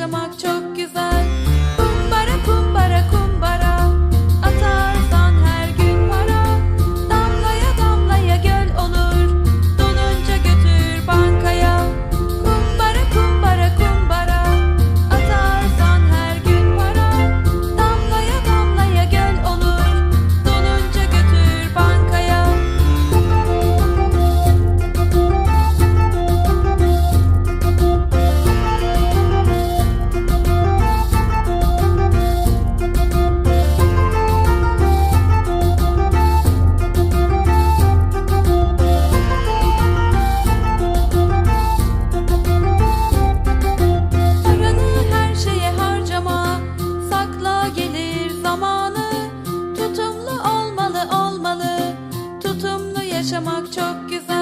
yaşamak çok Yaşamak çok güzel.